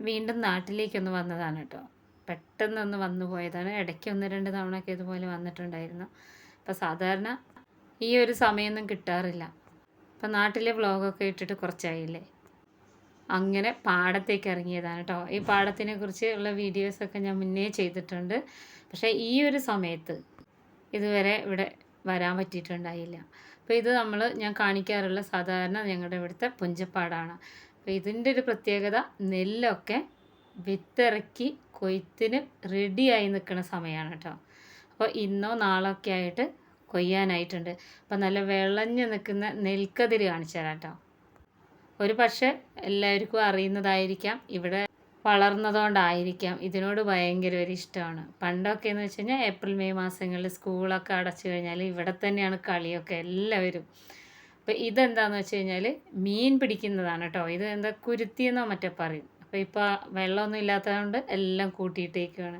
വീണ്ടും നാട്ടിലേക്കൊന്ന് വന്നതാണ് കേട്ടോ. പെട്ടെന്നൊന്ന് വന്നു പോയതാണ്. ഇടയ്ക്ക് ഒന്ന് രണ്ട് തവണയൊക്കെ ഇതുപോലെ വന്നിട്ടുണ്ടായിരുന്നു. അപ്പോൾ സാധാരണ ഈ ഒരു സമയമൊന്നും കിട്ടാറില്ല. അപ്പോൾ നാട്ടിലെ വ്ളോഗൊക്കെ ഇട്ടിട്ട് കുറച്ചായില്ലേ? അങ്ങനെ പാടത്തേക്ക് ഇറങ്ങിയതാണ് കേട്ടോ. ഈ പാടത്തിനെ കുറിച്ച് ഉള്ള വീഡിയോസൊക്കെ ഞാൻ മുന്നേ ചെയ്തിട്ടുണ്ട്. പക്ഷേ ഈ ഒരു സമയത്ത് ഇതുവരെ ഇവിടെ വരാൻ പറ്റിയിട്ടുണ്ടായില്ല. അപ്പോൾ ഇത് നമ്മൾ ഞാൻ കാണിക്കാറുള്ള സാധാരണ ഞങ്ങളുടെ ഇവിടുത്തെ പുഞ്ചപ്പാടാണ്. അപ്പോൾ ഇതിന്റെ ഒരു പ്രത്യേകത നെല്ലൊക്കെ വിത്തിറക്കി കൊയ്ത്തിന് റെഡിയായി നിൽക്കുന്ന സമയമാണ് കേട്ടോ. അപ്പോൾ ഇന്നോ നാളോ ഒക്കെ ആയിട്ട് കൊയ്യാനായിട്ടുണ്ട്. അപ്പോൾ നല്ല വിളഞ്ഞു നിൽക്കുന്ന നെൽക്കതിര് കാണിച്ചു തരാം കേട്ടോ. ഒരു പക്ഷേ എല്ലാവർക്കും അറിയുന്നതായിരിക്കാം ഇവിടെ വളർന്നതുകൊണ്ടായിരിക്കാം. ഇതിനോട് ഭയങ്കര ഒരു ഇഷ്ടമാണ്. പണ്ടൊക്കെ എന്ന് വെച്ച് കഴിഞ്ഞാൽ ഏപ്രിൽ മെയ് മാസങ്ങളിൽ സ്കൂളൊക്കെ അടച്ചു കഴിഞ്ഞാൽ ഇവിടെ തന്നെയാണ് കളിയൊക്കെ എല്ലാവരും. അപ്പോൾ ഇതെന്താണെന്ന് വെച്ച് കഴിഞ്ഞാൽ മീൻ പിടിക്കുന്നതാണ് കേട്ടോ ഇത് എന്താ കുരുത്തിയെന്നോ മറ്റോ പറയും. അപ്പോൾ ഇപ്പോൾ വെള്ളമൊന്നും ഇല്ലാത്തതുകൊണ്ട് എല്ലാം കൂട്ടിയിട്ടേക്കുകയാണ്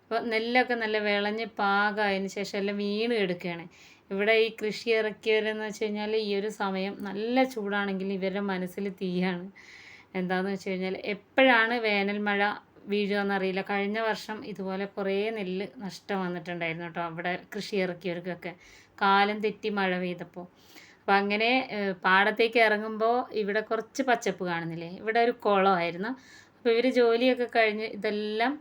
അപ്പോൾ നെല്ലൊക്കെ നല്ല വിളഞ്ഞ് പാകമായതിന് ശേഷം എല്ലാം വീണ് എടുക്കുകയാണ് ഇവിടെ ഈ കൃഷി ഇറക്കിയവരെന്ന് വെച്ച് കഴിഞ്ഞാൽ ഈ ഒരു സമയം നല്ല ചൂടാണെങ്കിൽ ഇവരുടെ മനസ്സിൽ തീയാണ്. എന്താണെന്ന് വെച്ച് കഴിഞ്ഞാൽ എപ്പോഴാണ് വേനൽ മഴ വീഴുമെന്നറിയില്ല കഴിഞ്ഞ വർഷം ഇതുപോലെ കുറേ നെല്ല് നഷ്ടം വന്നിട്ടുണ്ടായിരുന്നു കേട്ടോ അവിടെ കൃഷി ഇറക്കിയവർക്കൊക്കെ. കാലം തെറ്റി മഴ പെയ്തപ്പോൾ. അപ്പം അങ്ങനെ പാടത്തേക്ക് ഇറങ്ങുമ്പോൾ ഇവിടെ കുറച്ച് പച്ചപ്പ് കാണുന്നില്ലേ? ഇവിടെ ഒരു കുളമായിരുന്നു. അപ്പോൾ ഇവർ ജോലിയൊക്കെ കഴിഞ്ഞ് ഇതെല്ലാം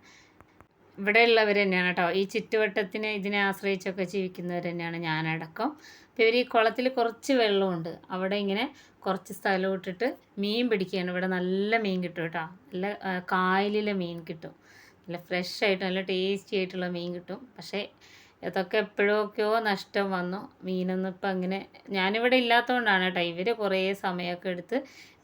ഇവിടെ ഉള്ളവർ തന്നെയാണ് കേട്ടോ. ഈ ചുറ്റുവട്ടത്തിനെ ഇതിനെ ആശ്രയിച്ചൊക്കെ ജീവിക്കുന്നവർ തന്നെയാണ് ഞാനടക്കം. അപ്പോൾ ഇവർ ഈ കുളത്തിൽ കുറച്ച് വെള്ളമുണ്ട്. അവിടെ ഇങ്ങനെ കുറച്ച് സ്ഥലം ഇട്ടിട്ട് മീൻ പിടിക്കുകയാണ്. ഇവിടെ നല്ല മീൻ കിട്ടും കേട്ടോ. നല്ല കായലിലെ മീൻ കിട്ടും. നല്ല ഫ്രഷ് ആയിട്ട് നല്ല ടേസ്റ്റി ആയിട്ടുള്ള മീൻ കിട്ടും. പക്ഷേ ഇതൊക്കെ എപ്പോഴൊക്കെയോ നഷ്ടം വന്നു. മീനൊന്നും ഇപ്പം അങ്ങനെ ഞാനിവിടെ ഇല്ലാത്തതുകൊണ്ടാണ് കേട്ടോ. ഇവർ കുറേ സമയമൊക്കെ എടുത്ത്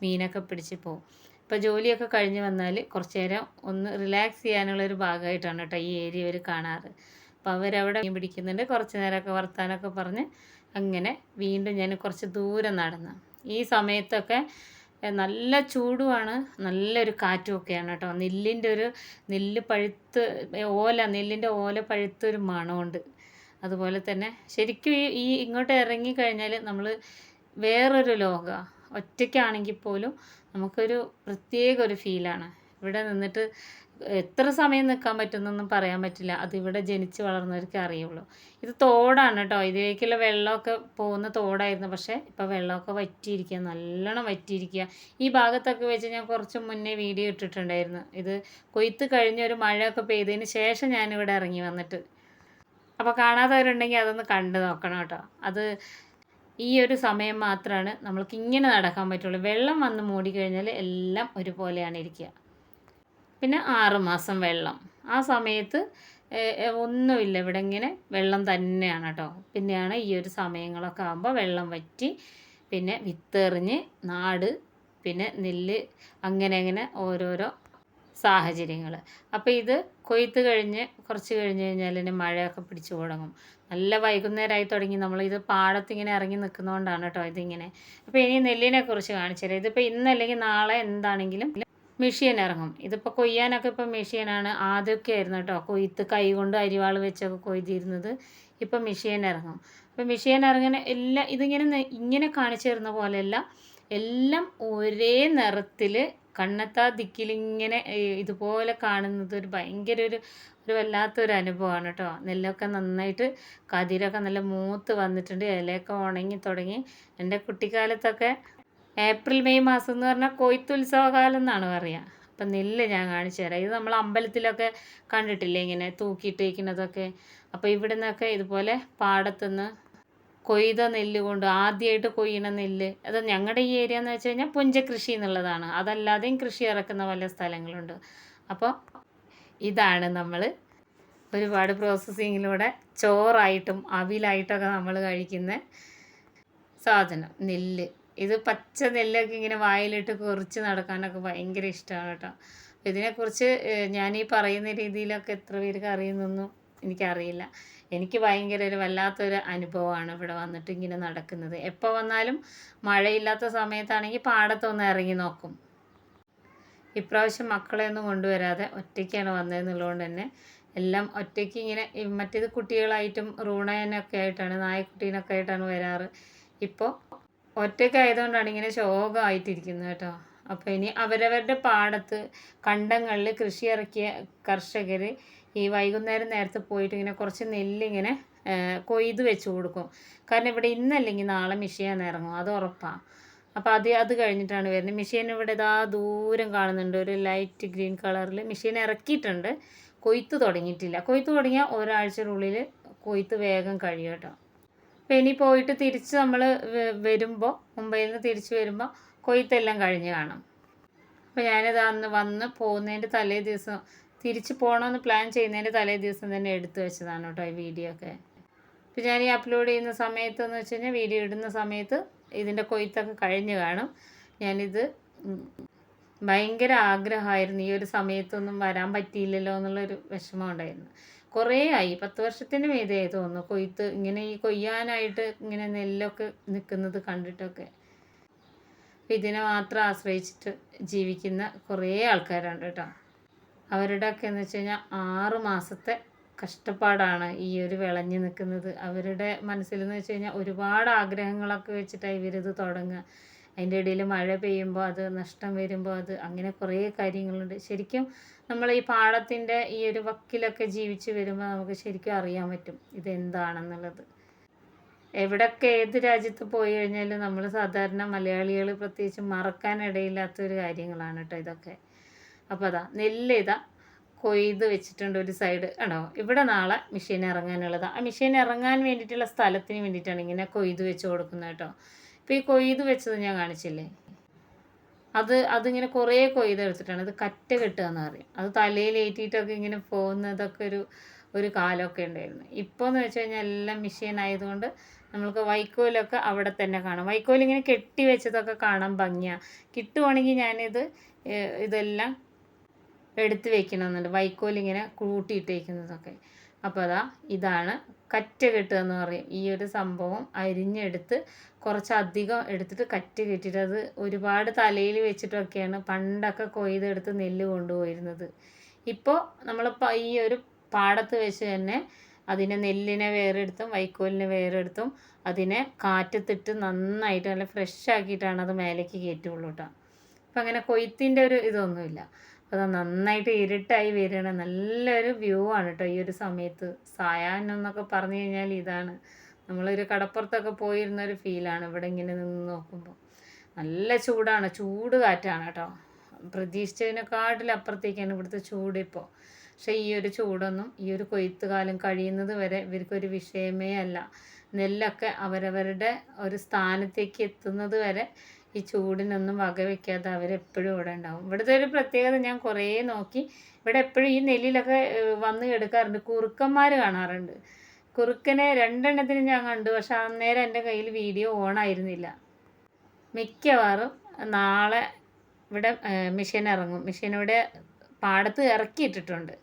മീനൊക്കെ പിടിച്ച് പോകും ഇപ്പോൾ ജോലിയൊക്കെ കഴിഞ്ഞ് വന്നാൽ കുറച്ച് നേരം ഒന്ന് റിലാക്സ് ചെയ്യാനുള്ളൊരു ഭാഗമായിട്ടാണ് കേട്ടോ ഈ ഏരിയ അവർ കാണാറ്. അപ്പോൾ അവരവിടെ മീൻ പിടിക്കുന്നുണ്ട്. കുറച്ച് നേരമൊക്കെ വർത്താനൊക്കെ പറഞ്ഞ് അങ്ങനെ വീണ്ടും ഞാൻ കുറച്ച് ദൂരം നടന്നു. ഈ സമയത്തൊക്കെ നല്ല ചൂടുമാണ്. നല്ലൊരു കാറ്റുമൊക്കെയാണ് കേട്ടോ. നെല്ലിന്റെ ഒരു നെല്ല് പഴുത്ത് ഓല നെല്ലിന്റെ ഓല പഴുത്തൊരു മണമുണ്ട്. അതുപോലെ തന്നെ ശരിക്കും ഈ ഈ ഇങ്ങോട്ട് ഇറങ്ങി കഴിഞ്ഞാൽ നമ്മൾ വേറൊരു ലോകമാണ് ഒറ്റയ്ക്കാണെങ്കിൽ പോലും നമുക്കൊരു പ്രത്യേക ഒരു ഫീലാണ്. ഇവിടെ നിന്നിട്ട് എത്ര സമയം നിൽക്കാൻ പറ്റുന്നൊന്നും പറയാൻ പറ്റില്ല. അത് ഇവിടെ ജനിച്ച് വളർന്നവർക്ക് അറിയുള്ളൂ. ഇത് തോടാണ് കേട്ടോ ഇതിലേക്കുള്ള വെള്ളമൊക്കെ പോകുന്ന തോടായിരുന്നു. പക്ഷേ ഇപ്പോൾ വെള്ളമൊക്കെ വറ്റിയിരിക്കുക നല്ലോണം വറ്റിയിരിക്കുക ഈ ഭാഗത്തൊക്കെ വെച്ച് ഞാൻ കുറച്ച് മുന്നേ വീഡിയോ ഇട്ടിട്ടുണ്ടായിരുന്നു. ഇത് കൊയ്ത്ത് കഴിഞ്ഞ ഒരു മഴയൊക്കെ പെയ്തതിന് ശേഷം ഞാനിവിടെ ഇറങ്ങി വന്നിട്ട് അപ്പോൾ കാണാത്തവരുണ്ടെങ്കിൽ അതൊന്ന് കണ്ടു നോക്കണം കേട്ടോ. അത് ഈ ഒരു സമയം മാത്രമാണ് നമ്മൾക്ക് ഇങ്ങനെ നടക്കാൻ പറ്റുള്ളൂ. വെള്ളം വന്ന് മൂടിക്കഴിഞ്ഞാൽ എല്ലാം ഒരുപോലെയാണ് ഇരിക്കുക. പിന്നെ ആറുമാസം വെള്ളം. ആ സമയത്ത് ഒന്നുമില്ല. ഇവിടെ ഇങ്ങനെ വെള്ളം തന്നെയാണ് കേട്ടോ. പിന്നെയാണ് ഈ ഒരു സമയങ്ങളൊക്കെ ആകുമ്പോൾ വെള്ളം വറ്റി പിന്നെ വിത്തെറിഞ്ഞ് നാട് പിന്നെ നെല്ല് അങ്ങനെ അങ്ങനെ ഓരോരോ സാഹചര്യങ്ങൾ അപ്പോൾ ഇത് കൊയ്ത്ത് കഴിഞ്ഞ് കുറച്ച് കഴിഞ്ഞ് കഴിഞ്ഞാൽ ഇതിന് മഴയൊക്കെ പിടിച്ചു തുടങ്ങും. നല്ല വൈകുന്നേരമായി തുടങ്ങി. നമ്മൾ ഇത് പാടത്തിങ്ങനെ ഇറങ്ങി നിൽക്കുന്നതുകൊണ്ടാണ് കേട്ടോ ഇതിങ്ങനെ. അപ്പോൾ ഇനി നെല്ലിനെ കുറിച്ച് കാണിച്ചു തരാം ഇതിപ്പോൾ ഇന്നല്ലെങ്കിൽ നാളെ എന്താണെങ്കിലും മെഷീൻ ഇറങ്ങും. ഇതിപ്പോൾ കൊയ്യാനൊക്കെ ഇപ്പോൾ മെഷീനാണ് ആദ്യമൊക്കെ ആയിരുന്നു കേട്ടോ കൊയ്ത്ത് കൈ കൊണ്ട് അരിവാൾ വെച്ചൊക്കെ കൊയ്തിരുന്നത്. ഇപ്പം മെഷീൻ ഇറങ്ങും. അപ്പോൾ മെഷീൻ ഇറങ്ങുന്ന എല്ലാം ഇതിങ്ങനെ ഇങ്ങനെ കാണിച്ചു തരുന്ന പോലെയല്ല. എല്ലാം ഒരേ നിറത്തിൽ കണ്ണെത്താ ദിക്കിലിങ്ങനെ ഇതുപോലെ കാണുന്നത് ഒരു ഭയങ്കര ഒരു ഒരു വല്ലാത്തൊരു അനുഭവമാണ് കേട്ടോ. നെല്ലൊക്കെ നന്നായിട്ട് കതിരൊക്കെ നല്ല മൂത്ത് വന്നിട്ടുണ്ട് ഇലയൊക്കെ ഉണങ്ങി തുടങ്ങി. എന്റെ കുട്ടിക്കാലത്തൊക്കെ ഏപ്രിൽ മെയ് മാസം എന്ന് പറഞ്ഞാൽ കൊയ്ത്തുത്സവകാലം എന്നാണ് പറയുക അപ്പം നെല്ല് ഞാൻ കാണിച്ചു തരാം. ഇത് നമ്മൾ അമ്പലത്തിലൊക്കെ കണ്ടിട്ടില്ലേ ഇങ്ങനെ തൂക്കിയിട്ടേക്കുന്നതൊക്കെ? അപ്പോൾ ഇവിടെ ഇതുപോലെ പാടത്തുനിന്ന് കൊയ്ത നെല്ല് കൊണ്ട് ആദ്യമായിട്ട് കൊയ്യണ നെല്ല്. അത് ഞങ്ങളുടെ ഈ ഏരിയ എന്ന് വെച്ച് കഴിഞ്ഞാൽ പുഞ്ചകൃഷി എന്നുള്ളതാണ്. അതല്ലാതെയും കൃഷി ഇറക്കുന്ന പല സ്ഥലങ്ങളുണ്ട്. അപ്പോൾ ഇതാണ് നമ്മൾ ഒരുപാട് പ്രോസസ്സിങ്ങിലൂടെ ചോറായിട്ടും അവിലായിട്ടൊക്കെ നമ്മൾ കഴിക്കുന്ന സാധനം നെല്ല്. ഇത് പച്ച നെല്ലൊക്കെ ഇങ്ങനെ വായിലിട്ട് കുറിച്ച് നടക്കാനൊക്കെ ഭയങ്കര ഇഷ്ടമാണ് കേട്ടോ. ഇതിനെക്കുറിച്ച് ഞാൻ ഈ പറയുന്ന രീതിയിലൊക്കെ എത്ര പേർക്ക് അറിയുന്നൊന്നും എനിക്കറിയില്ല. എനിക്ക് ഭയങ്കര ഒരു വല്ലാത്തൊരു അനുഭവമാണ് ഇവിടെ വന്നിട്ട് ഇങ്ങനെ നടക്കുന്നത്. എപ്പോൾ വന്നാലും മഴയില്ലാത്ത സമയത്താണെങ്കിൽ പാടത്തൊന്ന് ഇറങ്ങി നോക്കും. ഇപ്രാവശ്യം മക്കളെ ഒന്നും കൊണ്ടുവരാതെ ഒറ്റയ്ക്കാണ് വന്നതെന്നുള്ളതുകൊണ്ട് തന്നെ എല്ലാം ഒറ്റയ്ക്ക് ഇങ്ങനെ മറ്റേത് കുട്ടികളായിട്ടും റൂണേനൊക്കെ ആയിട്ടാണ് നായക്കുട്ടീനൊക്കെ ആയിട്ടാണ് വരാറ്. ഇപ്പോൾ ഒറ്റയ്ക്കായതുകൊണ്ടാണ് ഇങ്ങനെ ശോകമായിട്ടിരിക്കുന്നത് കേട്ടോ. അപ്പോൾ ഇനി അവരവരുടെ പാടത്ത് കണ്ടങ്ങളിൽ കൃഷി ഇറക്കിയ കർഷകർ ഈ വൈകുന്നേരം നേരത്തെ പോയിട്ട് ഇങ്ങനെ കുറച്ച് നെല്ലിങ്ങനെ കൊയ്ത് വെച്ച് കൊടുക്കും. കാരണം ഇവിടെ ഇന്നല്ലെങ്കിൽ നാളെ മിഷീൻ ഇറങ്ങും. അത് ഉറപ്പാണ് അപ്പോൾ അത് അത് കഴിഞ്ഞിട്ടാണ് വരുന്നത്. മിഷീൻ ഇവിടെ ഇതാ ദൂരം കാണുന്നുണ്ട്. ഒരു ലൈറ്റ് ഗ്രീൻ കളറിൽ മിഷീൻ ഇറക്കിയിട്ടുണ്ട്. കൊയ്ത്ത് തുടങ്ങിയിട്ടില്ല. കൊയ്ത്ത് തുടങ്ങിയാൽ ഒരാഴ്ചയുടെ കൊയ്ത്ത് വേഗം കഴിയും കേട്ടോ. അപ്പോൾ ഇനി പോയിട്ട് തിരിച്ച് നമ്മൾ വരുമ്പോൾ മുംബൈയിൽ നിന്ന് തിരിച്ച് വരുമ്പോൾ കൊയ്ത്തെല്ലാം കഴിഞ്ഞ് കാണും. അപ്പോൾ ഞാനിത് അന്ന് വന്ന് പോകുന്നതിന്റെ തലേ ദിവസം തിരിച്ച് പോകണമെന്ന് പ്ലാൻ ചെയ്യുന്നതിന്റെ തലേ ദിവസം തന്നെ എടുത്തു വെച്ചതാണ് കേട്ടോ ഈ വീഡിയോ ഒക്കെ. ഇപ്പോൾ ഞാൻ ഈ അപ്ലോഡ് ചെയ്യുന്ന സമയത്ത് എന്ന് വെച്ച് കഴിഞ്ഞാൽ വീഡിയോ ഇടുന്ന സമയത്ത് ഇതിന്റെ കൊയ്ത്തൊക്കെ കഴിഞ്ഞ് കാണും. ഞാനിത് ഭയങ്കര ആഗ്രഹമായിരുന്നു. ഈ ഒരു സമയത്തൊന്നും വരാൻ പറ്റിയില്ലല്ലോ എന്നുള്ളൊരു വിഷമം ഉണ്ടായിരുന്നു. കുറേ ആയി. പത്ത് വർഷത്തിന് മീതേ തോന്നുന്നു കൊയ്ത്ത് ഇങ്ങനെ ഈ കൊയ്യാനായിട്ട് ഇങ്ങനെ നെല്ലൊക്കെ നിൽക്കുന്നത് കണ്ടിട്ടൊക്കെ. ഇതിനെ മാത്രം ആശ്രയിച്ചിട്ട് ജീവിക്കുന്ന കുറേ ആൾക്കാരുണ്ട് കേട്ടോ. അവരുടെയൊക്കെ എന്ന് വെച്ച് കഴിഞ്ഞാൽ ആറ് മാസത്തെ കഷ്ടപ്പാടാണ് ഈ ഒരു വിളഞ്ഞു നിൽക്കുന്നത്. അവരുടെ മനസ്സിലെന്ന് വെച്ച് കഴിഞ്ഞാൽ ഒരുപാട് ആഗ്രഹങ്ങളൊക്കെ വെച്ചിട്ടാണ് ഇവരിത് തുടങ്ങുക. അതിന്റെ ഇടയിൽ മഴ പെയ്യുമ്പോൾ അത് നഷ്ടം വരുമ്പോൾ അത് അങ്ങനെ കുറേ കാര്യങ്ങളുണ്ട്. ശരിക്കും നമ്മൾ ഈ പാടത്തിന്റെ ഈ ഒരു വക്കിലൊക്കെ ജീവിച്ച് വരുമ്പോൾ നമുക്ക് ശരിക്കും അറിയാൻ പറ്റും ഇതെന്താണെന്നുള്ളത്. എവിടൊക്കെ ഏത് രാജ്യത്ത് പോയി കഴിഞ്ഞാലും നമ്മൾ സാധാരണ മലയാളികൾ പ്രത്യേകിച്ച് മറക്കാനിടയില്ലാത്തൊരു കാര്യങ്ങളാണ് കേട്ടോ ഇതൊക്കെ. അപ്പോൾ അതാ നെല്ല് ഇതാ കൊയ്ത് വെച്ചിട്ടുണ്ട് ഒരു സൈഡ് ആണോ ഇവിടെ നാളെ മെഷീൻ ഇറങ്ങാനുള്ളത്. ആ മെഷീൻ ഇറങ്ങാൻ വേണ്ടിയിട്ടുള്ള സ്ഥലത്തിന് വേണ്ടിയിട്ടാണ് ഇങ്ങനെ കൊയ്ത് വെച്ച് കൊടുക്കുന്നത് കേട്ടോ. ഇപ്പോൾ ഈ കൊയ്ത് വെച്ചത് ഞാൻ കാണിച്ചില്ലേ? അത് അതിങ്ങനെ കുറേ കൊയ്തെടുത്തിട്ടാണ് അത് കറ്റ കെട്ടുക എന്ന് പറയും. അത് തലയിൽ ഏറ്റിയിട്ടൊക്കെ ഇങ്ങനെ പോകുന്നതൊക്കെ ഒരു ഒരു കാലമൊക്കെ ഉണ്ടായിരുന്നു. ഇപ്പോൾ എന്ന് വെച്ച് കഴിഞ്ഞാൽ എല്ലാം മെഷീൻ ആയതുകൊണ്ട് നമുക്ക് വൈക്കോലൊക്കെ അവിടെ തന്നെ കാണാം. വൈക്കോലിങ്ങനെ കെട്ടി വെച്ചതൊക്കെ കാണാൻ ഭംഗിയാണ് കിട്ടുവാണെങ്കിൽ ഞാനിത് ഇതെല്ലാം എടുത്ത് വെക്കണമെന്നുണ്ട് വൈക്കോൽ ഇങ്ങനെ കൂട്ടിയിട്ടേക്കുന്നതൊക്കെ. അപ്പോൾ അതാ ഇതാണ് കറ്റ കെട്ടുക എന്ന് പറയും. ഈ ഒരു സംഭവം അരിഞ്ഞെടുത്ത് കുറച്ചധികം എടുത്തിട്ട് കറ്റ കെട്ടിയിട്ട് അത് ഒരുപാട് തലയിൽ വെച്ചിട്ടൊക്കെയാണ് പണ്ടൊക്കെ കൊയ്തെടുത്ത് നെല്ല് കൊണ്ടുപോയിരുന്നത്. ഇപ്പോൾ നമ്മൾ ഈ ഒരു പാടത്ത് വെച്ച് തന്നെ അതിനെ നെല്ലിനെ വേറെടുത്തും വൈക്കോലിനെ വേറെടുത്തും അതിനെ കാറ്റത്തിട്ട് നന്നായിട്ട് നല്ല ഫ്രഷ് ആക്കിയിട്ടാണ് അത് മേലേക്ക് കയറ്റുള്ളൂ കേട്ടോ അപ്പം അങ്ങനെ കൊയ്ത്തിന്റെ ഒരു ഇതൊന്നുമില്ല. അപ്പോൾ നന്നായിട്ട് ഇരുട്ടായി വരികയാണ്. നല്ലൊരു വ്യൂ ആണ് കേട്ടോ ഈ ഒരു സമയത്ത്. സായാഹ്നം എന്നൊക്കെ പറഞ്ഞു കഴിഞ്ഞാൽ ഇതാണ്. നമ്മളൊരു കടപ്പുറത്തൊക്കെ പോയിരുന്ന ഒരു ഫീലാണ് ഇവിടെ ഇങ്ങനെ നിന്ന് നോക്കുമ്പോൾ. നല്ല ചൂടാണ്. ചൂട് കാറ്റാണ് കേട്ടോ പ്രതീക്ഷിച്ചതിനെക്കാട്ടിലപ്പുറത്തേക്കാണ് ഇവിടുത്തെ ചൂട് ഇപ്പോൾ. പക്ഷേ ഈ ഒരു ചൂടൊന്നും ഈ ഒരു കൊയ്ത്ത് കാലം കഴിയുന്നത് വരെ ഇവർക്കൊരു വിഷയമേ അല്ല. നെല്ലൊക്കെ അവരവരുടെ ഒരു സ്ഥാനത്തേക്ക് എത്തുന്നത് വരെ ഈ ചൂടിനൊന്നും വകവെക്കാതെ അവരെപ്പോഴും ഇവിടെ ഉണ്ടാവും. ഇവിടുത്തെ ഒരു പ്രത്യേകത ഞാൻ കുറേ നോക്കി. ഇവിടെ എപ്പോഴും ഈ നെല്ലിലൊക്കെ വന്ന് എടുക്കാറുണ്ട്. കുറുക്കന്മാർ കാണാറുണ്ട്. കുറുക്കനെ രണ്ടെണ്ണത്തിന് ഞാൻ കണ്ടു. പക്ഷെ അന്നേരം എന്റെ കയ്യിൽ വീഡിയോ ഓൺ ആയിരുന്നില്ല മിക്കവാറും നാളെ ഇവിടെ മെഷീൻ ഇറങ്ങും. മെഷീൻ ഇവിടെ പാടത്ത് ഇറക്കിയിട്ടിട്ടുണ്ട്.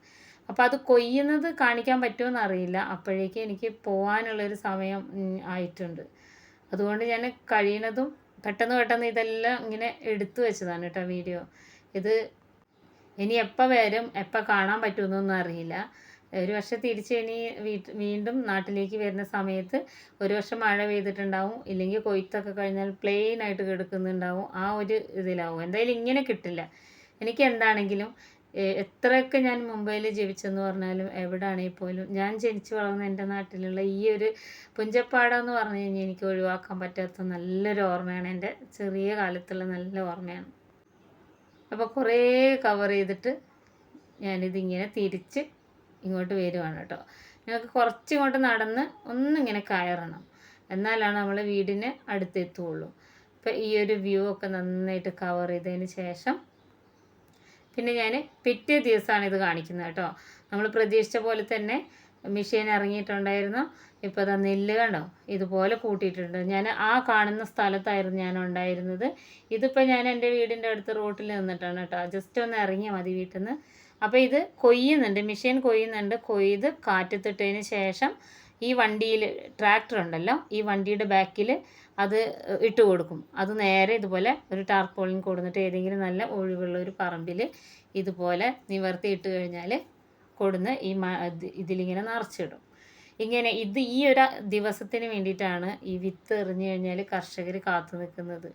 അപ്പോൾ അത് കൊയ്യുന്നത് കാണിക്കാൻ പറ്റുമെന്ന് അറിയില്ല. അപ്പോഴേക്കും എനിക്ക് പോകാനുള്ളൊരു സമയം ആയിട്ടുണ്ട്. അതുകൊണ്ട് ഞാൻ കഴിയുന്നതും പെട്ടെന്ന് പെട്ടെന്ന് ഇതെല്ലാം ഇങ്ങനെ എടുത്തു വെച്ചതാണ് കേട്ടോ വീഡിയോ. ഇത് ഇനി എപ്പോൾ വരും എപ്പോൾ കാണാൻ പറ്റുമെന്നൊന്നും അറിയില്ല. ഒരു വർഷം തിരിച്ച് ഇനി വീണ്ടും നാട്ടിലേക്ക് വരുന്ന സമയത്ത് ഒരു വർഷം മഴ പെയ്തിട്ടുണ്ടാവും ഇല്ലെങ്കിൽ കൊയ്ത്തൊക്കെ കഴിഞ്ഞാൽ പ്ലെയിൻ ആയിട്ട് കിടക്കുന്നുണ്ടാവും. ആ ഒരു ഇതിലാവും. എന്തായാലും ഇങ്ങനെ കിട്ടില്ല. എനിക്ക് എന്താണെങ്കിലും എത്രയൊക്കെ ഞാൻ മുംബൈയിൽ ജീവിച്ചെന്ന് പറഞ്ഞാലും എവിടെയാണെങ്കിൽ പോലും ഞാൻ ജനിച്ചു വളർന്ന എന്റെ നാട്ടിലുള്ള ഈ ഒരു പുഞ്ചപ്പാടം എന്ന് പറഞ്ഞു കഴിഞ്ഞാൽ എനിക്ക് ഒഴിവാക്കാൻ പറ്റാത്ത നല്ലൊരു ഓർമ്മയാണ് എന്റെ ചെറിയ കാലത്തുള്ള നല്ല ഓർമ്മയാണ്. അപ്പോൾ കുറേ കവർ ചെയ്തിട്ട് ഞാനിതിങ്ങനെ തിരിച്ച് ഇങ്ങോട്ട് വരുവാണ് കേട്ടോ. ഞങ്ങൾക്ക് കുറച്ചിങ്ങോട്ട് നടന്ന് ഒന്നിങ്ങനെ കയറണം. എന്നാലാണ് നമ്മൾ വീടിന് അടുത്തെത്തുള്ളൂ. അപ്പോൾ ഈ ഒരു വ്യൂ ഒക്കെ നന്നായിട്ട് കവർ ചെയ്തതിന് ശേഷം പിന്നെ ഞാൻ പിറ്റേ ദിവസമാണ് ഇത് കാണിക്കുന്നത് കേട്ടോ. നമ്മൾ പ്രതീക്ഷിച്ച പോലെ തന്നെ മെഷീൻ ഇറങ്ങിയിട്ടുണ്ടായിരുന്നു. ഇപ്പോൾ അതാ നെല്ല് കണ്ടോ? ഇതുപോലെ കൂട്ടിയിട്ടുണ്ട്. ഞാൻ ആ കാണുന്ന സ്ഥലത്തായിരുന്നു ഞാൻ ഉണ്ടായിരുന്നത്. ഇതിപ്പോൾ ഞാൻ എന്റെ വീടിന്റെ അടുത്ത് റോട്ടിൽ നിന്നിട്ടാണ് കേട്ടോ. ജസ്റ്റ് ഒന്ന് ഇറങ്ങിയാൽ മതി വീട്ടിൽ നിന്ന് അപ്പോൾ ഇത് കൊയ്യുന്നുണ്ട്. മെഷീൻ കൊയ്യുന്നുണ്ട്. കൊയ്ത് കാറ്റത്തിട്ടതിന് ശേഷം ഈ വണ്ടിയിൽ ട്രാക്ടർ ഉണ്ടല്ലോ ഈ വണ്ടിയുടെ ബാക്കിൽ അത് ഇട്ട് കൊടുക്കും. അത് നേരെ ഇതുപോലെ ഒരു ടാർപോളിൻ കൊടുന്നിട്ട് ഏതെങ്കിലും നല്ല ഒഴിവുള്ള ഒരു പറമ്പിൽ ഇതുപോലെ നിവർത്തി ഇട്ട് കഴിഞ്ഞാൽ കൊടുന്ന് ഈ ഇതിലിങ്ങനെ നിറച്ചിടും. ഇങ്ങനെ ഇത് ഈ ഒരു ദിവസത്തിന് വേണ്ടിയിട്ടാണ് ഈ വിത്ത് എറിഞ്ഞു കഴിഞ്ഞാൽ കർഷകർ കാത്തു നിൽക്കുന്നത്.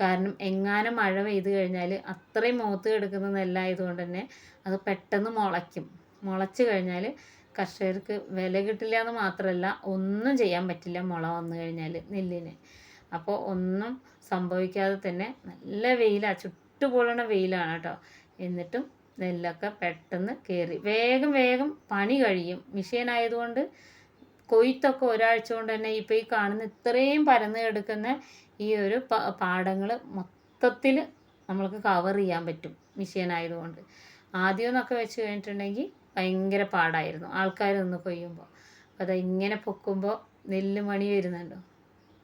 കാരണം എങ്ങാനും മഴ പെയ്ത് കഴിഞ്ഞാൽ അത്രയും മൂത്ത് കിടക്കുന്ന നെല്ലായതുകൊണ്ട് തന്നെ അത് പെട്ടെന്ന് മുളയ്ക്കും. മുളച്ച് കഴിഞ്ഞാൽ കർഷകർക്ക് വില കിട്ടില്ല എന്ന് മാത്രമല്ല ഒന്നും ചെയ്യാൻ പറ്റില്ല മുള വന്നു കഴിഞ്ഞാൽ നെല്ലിന്. അപ്പോൾ ഒന്നും സംഭവിക്കാതെ തന്നെ നല്ല വെയിലാണ് ചുട്ടുപൊള്ളണ വെയിലാണ് കേട്ടോ എന്നിട്ടും നെല്ലൊക്കെ പെട്ടെന്ന് കയറി വേഗം വേഗം പണി കഴിയും. മെഷീൻ ആയതുകൊണ്ട് കൊയ്ത്തൊക്കെ ഒരാഴ്ച കൊണ്ട് തന്നെ ഇപ്പോൾ ഈ കാണുന്ന ഇത്രയും പരന്ന് കിടക്കുന്ന ഈ ഒരു പാടങ്ങൾ മൊത്തത്തിൽ നമ്മൾക്ക് കവർ ചെയ്യാൻ പറ്റും മെഷീൻ ആയതുകൊണ്ട്. ആദ്യം എന്നൊക്കെ വെച്ച് കഴിഞ്ഞിട്ടുണ്ടെങ്കിൽ ഭയങ്കര പാടായിരുന്നു. ആൾക്കാർ നിന്ന് കൊയ്യുമ്പോൾ അപ്പോൾ അത് ഇങ്ങനെ പൊക്കുമ്പോൾ നെല്ല് മണി വരുന്നുണ്ടോ?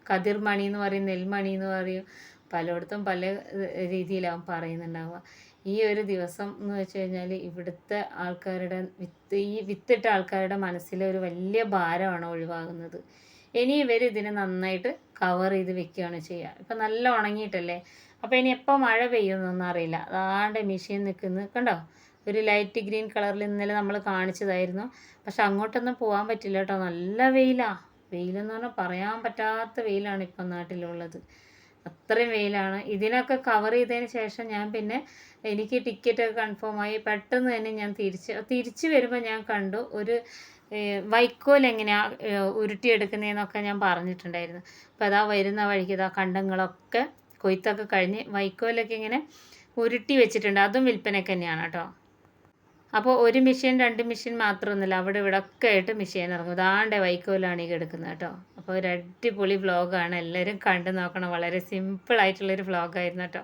കതിർ മണി എന്ന് പറയും നെൽമണി എന്ന് പറയും. പലയിടത്തും പല രീതിയിലാവും പറയുന്നുണ്ടാവുക. ഈ ഒരു ദിവസം എന്ന് വെച്ച് കഴിഞ്ഞാൽ ഇവിടുത്തെ ആൾക്കാരുടെ വിത്ത് ഈ വിത്തിട്ട ആൾക്കാരുടെ മനസ്സിലെ ഒരു വലിയ ഭാരമാണ് ഒഴിവാകുന്നത്. ഇനി ഇവർ ഇതിനെ നന്നായിട്ട് കവർ ചെയ്ത് വെക്കുകയാണ് ചെയ്യുക ഇപ്പം നല്ല ഉണങ്ങിയിട്ടല്ലേ? അപ്പോൾ ഇനി എപ്പോൾ മഴ പെയ്യുന്നൊന്നും അറിയില്ല. അതാണ്ട് മെഷീൻ നിൽക്കുന്നു കണ്ടോ? ഒരു ലൈറ്റ് ഗ്രീൻ കളറിൽ ഇന്നലെ നമ്മൾ കാണിച്ചതായിരുന്നു. പക്ഷെ അങ്ങോട്ടൊന്നും പോകാൻ പറ്റില്ല കേട്ടോ. നല്ല വെയിലാണ് വെയിലെന്ന് പറഞ്ഞാൽ പറയാൻ പറ്റാത്ത വെയിലാണ് ഇപ്പം നാട്ടിലുള്ളത്. അത്രയും വെയിലാണ്. ഇതിനൊക്കെ കവർ ചെയ്തതിന് ശേഷം ഞാൻ പിന്നെ എനിക്ക് ടിക്കറ്റ് ഒക്കെ കൺഫേം ആയി. പെട്ടെന്ന് തന്നെ ഞാൻ തിരിച്ച് തിരിച്ച് വരുമ്പോൾ ഞാൻ കണ്ടു ഒരു വൈക്കോൽ എങ്ങനെയാണ് ഉരുട്ടിയെടുക്കുന്നതെന്നൊക്കെ ഞാൻ പറഞ്ഞിട്ടുണ്ടായിരുന്നു. അപ്പോൾ അതാ വരുന്ന വഴിക്ക് ഇതാ കണ്ടങ്ങളൊക്കെ കൊയ്ത്തൊക്കെ കഴിഞ്ഞ് വൈക്കോലൊക്കെ ഇങ്ങനെ ഉരുട്ടി വെച്ചിട്ടുണ്ട്. അതും വിൽപ്പനയ്ക്ക് തന്നെയാണ് കേട്ടോ. അപ്പോൾ ഒരു മെഷീൻ രണ്ട് മെഷീൻ മാത്രമൊന്നുമില്ല അവിടെ ഇവിടെ ഒക്കെ ആയിട്ട് മെഷീൻ ഇറങ്ങും. ഇതാണ്ട് വൈക്കോലാണ് ഈ കിടക്കുന്നത് കേട്ടോ. അപ്പോൾ ഒരു അടിപൊളി വ്ളോഗാണ് എല്ലാവരും കണ്ടു നോക്കണം. വളരെ സിമ്പിൾ ആയിട്ടുള്ളൊരു വ്ളോഗായിരുന്നു കേട്ടോ.